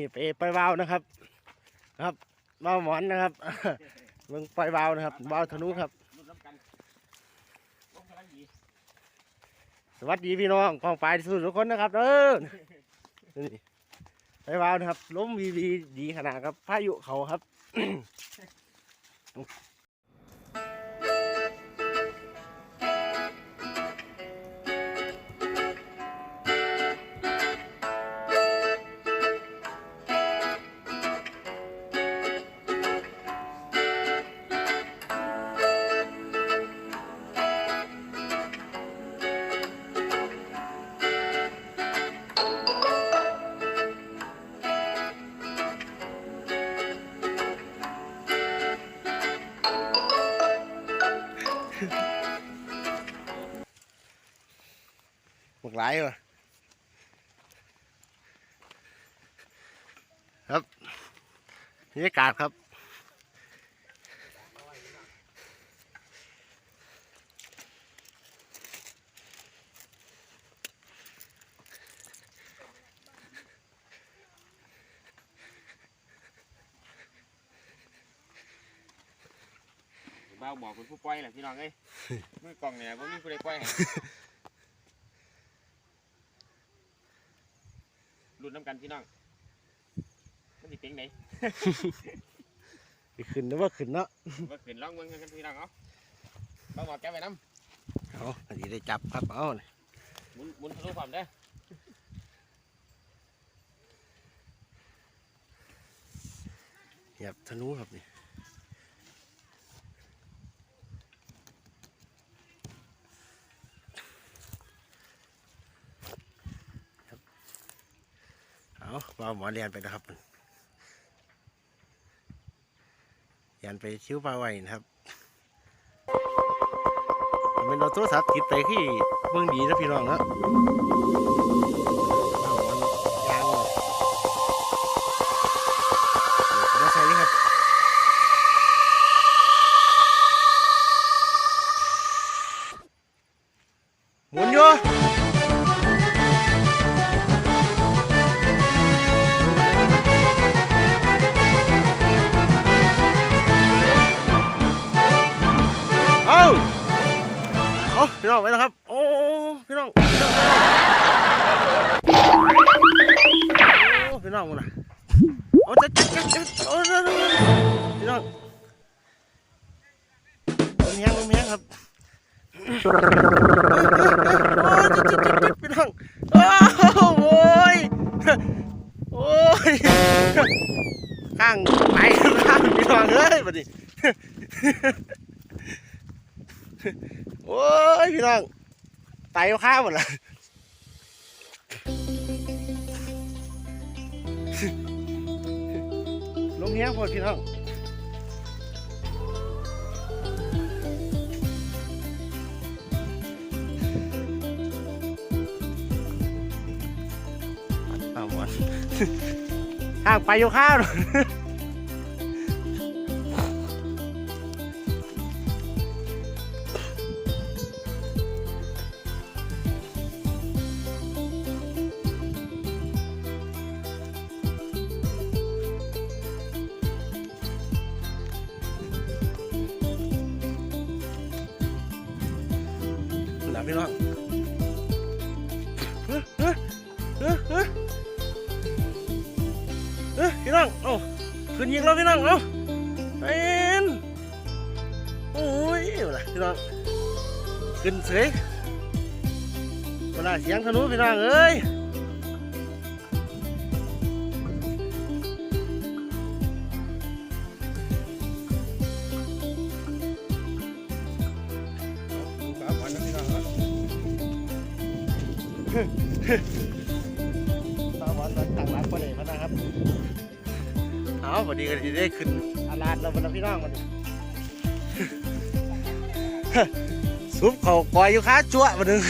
นี้ไปไปวาวนะครับครับวาวหมอนนะครับเมืองไปวาวนะครับวาวธนุครับ สวัสดีพี่น้องกองฝ่ายสุดทุกคนนะครับเด้อนี่ไปวาวนะครับล้มวีวีดีขนาดครับพายุเขาครับายว่ะครับบรรยากาศครับบ้าวบอกคุณผู้ปล่อยแหละพี่น้องเอ้ยมือกล่องเนี่ยผมมีผู้ใดปล่อยให้รุ่ นน้ำกันพี่น้องมันสิเป็นไหนสิขึ้นหรือว่าขึ้นเนาะว่าขึ้นล่องเมืองกันพี่น้องเอาบ้าวบอกแกไปน้เอาอันนี้ได้จับครับเอานี่ำหมุนหมุนทะลุความได้อเหยียบธนูครับนี่ เอาวาหมอเรียนไปนะครับเรียนไปชิวปลาไว้นะครับเป็นเราโทรศัพท์ติดไปที่เบิ่งดีนะพี่น้องนะวาวหมอนยางเลยเดี๋ยวใส่นี่ครับหมุนอยู่ น้องไปแล้วครับ โอ้พี่น้องพี่น้องโอ้พี่น้องมึงนะเอาจัดจัดจัดจัดโอ้พี่น้องลมแห้งลมแห้งครับโอ้ยพี่น้องโอ้โอ้ยโอ้ยข้างไปข้างพี่น้องเอ้ยบัดนี้ โอ้ยพี่น้องไตข้าวหมดละลงเนี้ยพอพี่น้องเอาหมดห่างไปอยู่ข้าว พี่น้องเฮ้ยเฮ้ยเฮ้ยเฮ้ยเอ้ยพี่น้องเอาขึ้นยิงแล้วพี่น้องเอ้าเอ็นโอ้ยเอาล่ะพี่น้องขึ้นเสยเวลาเสียงธนูพี่น้องเอ้ย เอาพอดีก็จะได้ขึ้นอาลาดแล้ววันพี่น้องมันซุปเขากอยอยู่ค้าจั่วมาหนึ่ง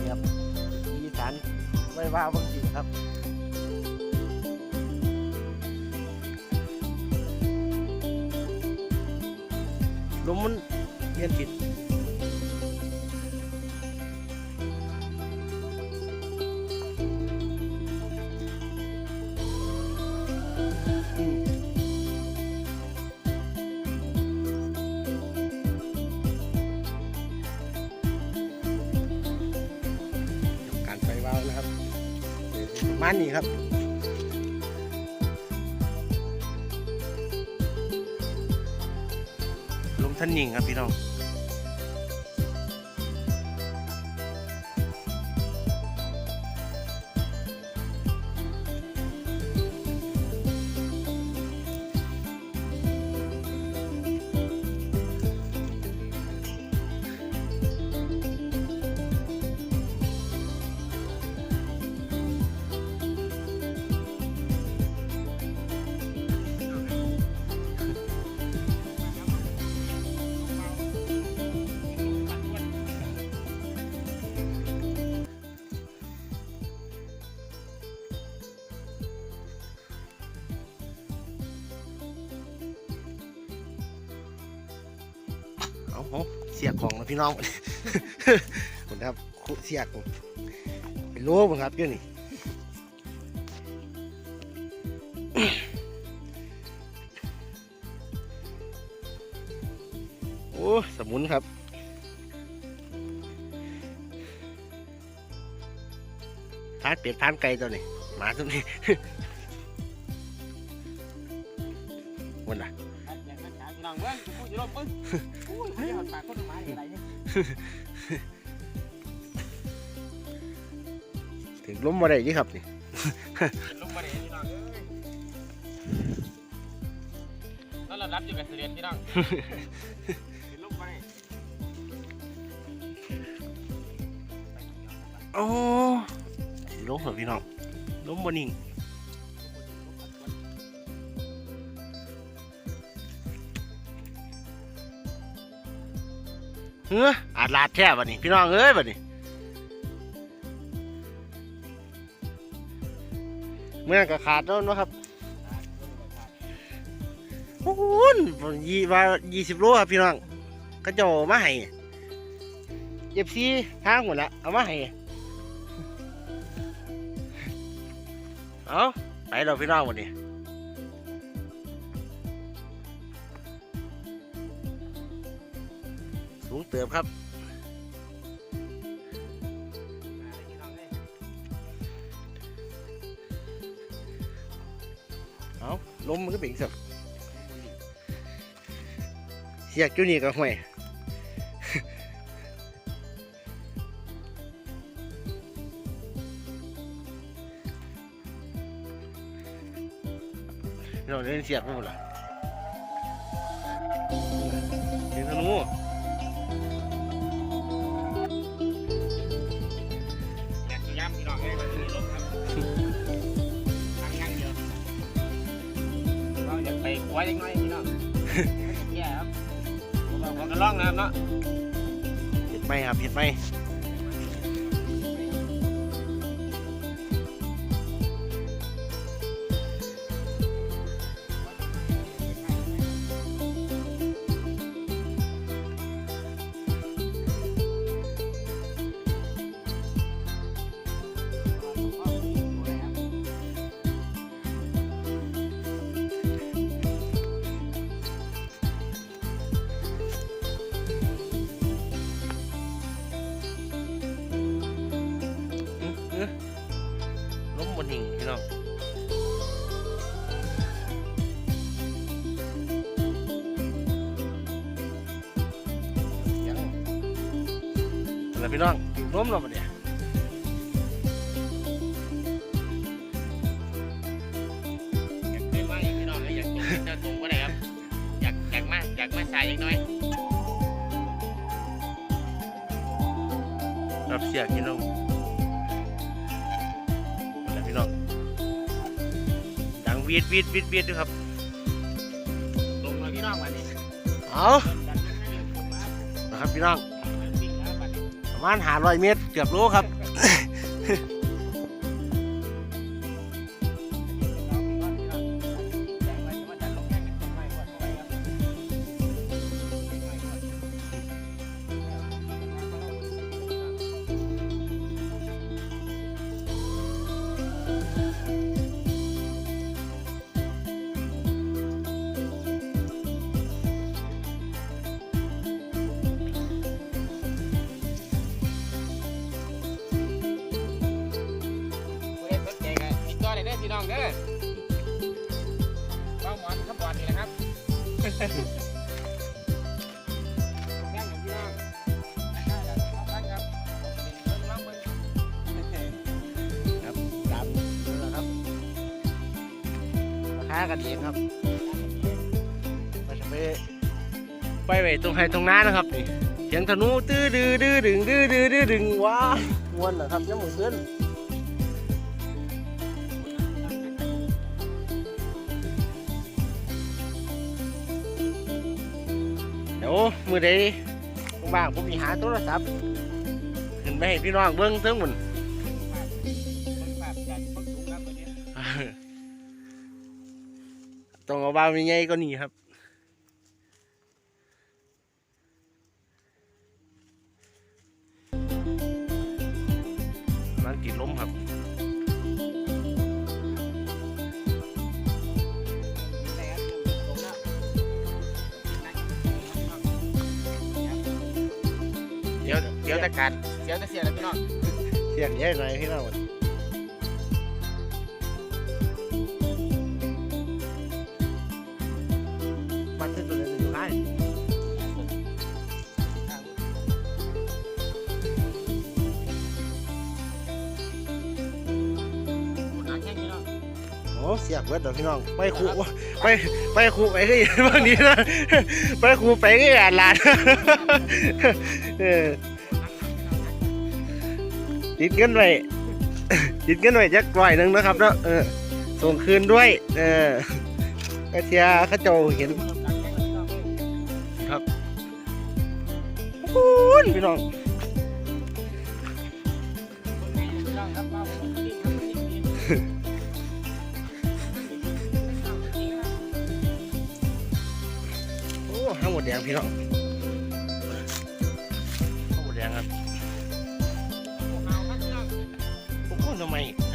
เรียบอีสานไว้ว่าบางทีครับ มาณนี้ครับลมท่านยิงครับพี่น้อง เสียของนะพี่น้องผมครับคุเสียกเป็นโลผมครับเดี๋ยวนี้โอ้สมุนครับทานเป็ดทานไก่ตัวนี้หมาตัวนี้วันน่ะ ถึงล้มมาได้ดีครับนี่ลงมาเลยพี่น้องเอ้ยนั่นเรารับอยู่กับเสด็จพี่น้องลงมาเลยโอ้สิล้มเหรอพี่น้องล้มบนนิ่ง เฮ้ออาดลาดแท้บัดนี้ พี่น้องเอ้ยบัดนี้ เมื่อก็ขาดแล้วนะครับโอ้โหยี่ว่ายี่สิบโลครับพี่น้องก็เจมาให้เย็บซีทางหมดละเอามาให้เอาไปเราพี่น้องวันนี้ สูงเติบครับเอาลมมันก็เป็นสับเสียกจุนี่ก็ห่วยเราเล่นเสียกไปหมดละ อยากไปคว้ายังไงพี่น้องแย่ครับพวกเราพอกันร้องนะครับเนาะเห็ดไหมครับเห็ดไหม ล้มบนหิ่งพี่น้องยังอะไรพี่น้องล้มเราปะเนี่ยอยากขึ้นมาอีกพี่น้องเอ้ยอยากตรงจะตรงก็ได้ครับอยากอยากมาอยากมาสายอีกหน่อยรับเสียง ดังวีดวีดวีดวีดด้วยครับตรงมาพี่น้องวันนี้เอาอยากขึ้นมาเรียนผมมานะครับพี่น้องวิ่งแล้วบัดนี้ประมาณหาร้อยเมตรเกือบโลครับ แม่งของพี่น้องได้แล้วเอาไปครับเบิ่งลองครับมนั่นแหละครับราคากันเองครับไปไปไปไว้ตรงไห้ตรงน้านะครับนี่เสียงธนูตื้อดื้อดื้อดึงดื้อดื้อดื้อดึงว้าวมวนนะครับยังหมุนเส้น เดี๋ยวมือใดว่างผมมีหาโทรศัพท์ขึ้นไปให้พี่น้องเบิ้งเทั้งหมดต้องเอาบ้าใหญ่ๆก็นี่ครับมันติดล้มครับ ดี๋ยวเดี๋ยวจะกัดเดี๋ยวจะเสียแล้วพี่น้องเสียงใหญ่หน่อยพี่น้องมันเป็นตัวเล็กอยู่ข้างหนักแค่พี่น้องโอ้เสียกเบิดเดี๋ยวพี่น้องไปขู่ไปไปขู่ไปก็อย่างบางนี้นะไปขู่ไปก็อ่านลานเออ ติดเงินไว้ ติดเงินไว้จักร้อยหนึ่งนะครับเนาะเออส่งคืนด้วย เออกระเทียข้าเจ้าเห็นปูนพี่น้องโอ้ห้าหมดแดงพี่น้อง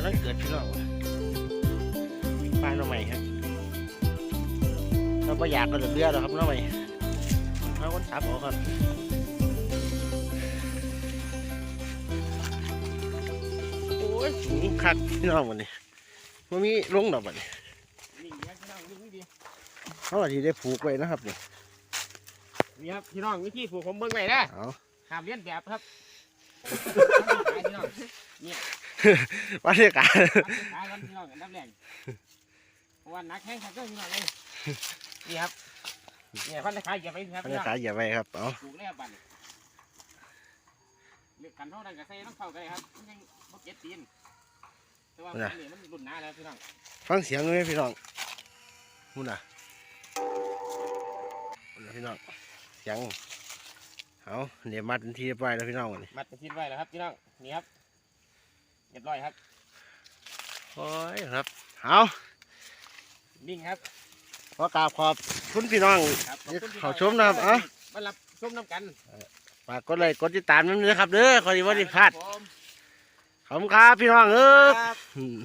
กำลังเกิดพี่น้องป้าทำไมครับเราไม่อยากก็เหลือเบี้ยแล้วครับทำไมเอาคนทับเอาครับโอ้ยสูงคักพี่น้องวันนี้มันมีลงดอกบัดนี้เขาอาจจะได้ผูกไว้นะครับเนี่ยนี่ครับพี่น้องวิธีผูกผมเบิ่งไว้นะเอาห้ามเลียนแบบครับพี่น้อง บรรยากาศตายกันพี่น้องอันดับแรกเพราะว่านักแข่งขันก็พี่น้องเลยนี่ครับนี่พันธะขายอย่าไปครับบรรพี่ยาน้องกาศอย่าไปครับเอาถูกแล้วบันเลือกกันเท่านั้นก็ใส่น้ำเข้ากันเลยครับมันยังบ่เก็ตตีนแต่ว่ามันนี่มันรุ่นหน้าแล้วพี่น้องฟังเสียงเลยพี่น้องนู่นน่ะนู่นน่ะพี่น้องเสียงเอาเดี๋ยวมัดทันทีเรียบร้อยแล้วพี่น้องวันนี้มัดไปทิ้งไว้แล้วครับพี่น้องนี่ครับ เรียบร้อยครับโอ้ยครับเอานิ่งครับขอกราบขอบคุณพี่น้องครับขอบคุณพี่เขาชมนะครับเอ้ามารับชมน้ำกันฝากกดไลค์กดติดตามนั่นนะครับเด้อขอดีว่าดีพลาดผมขอบคุณครับพี่น้องเออ ครับ อืม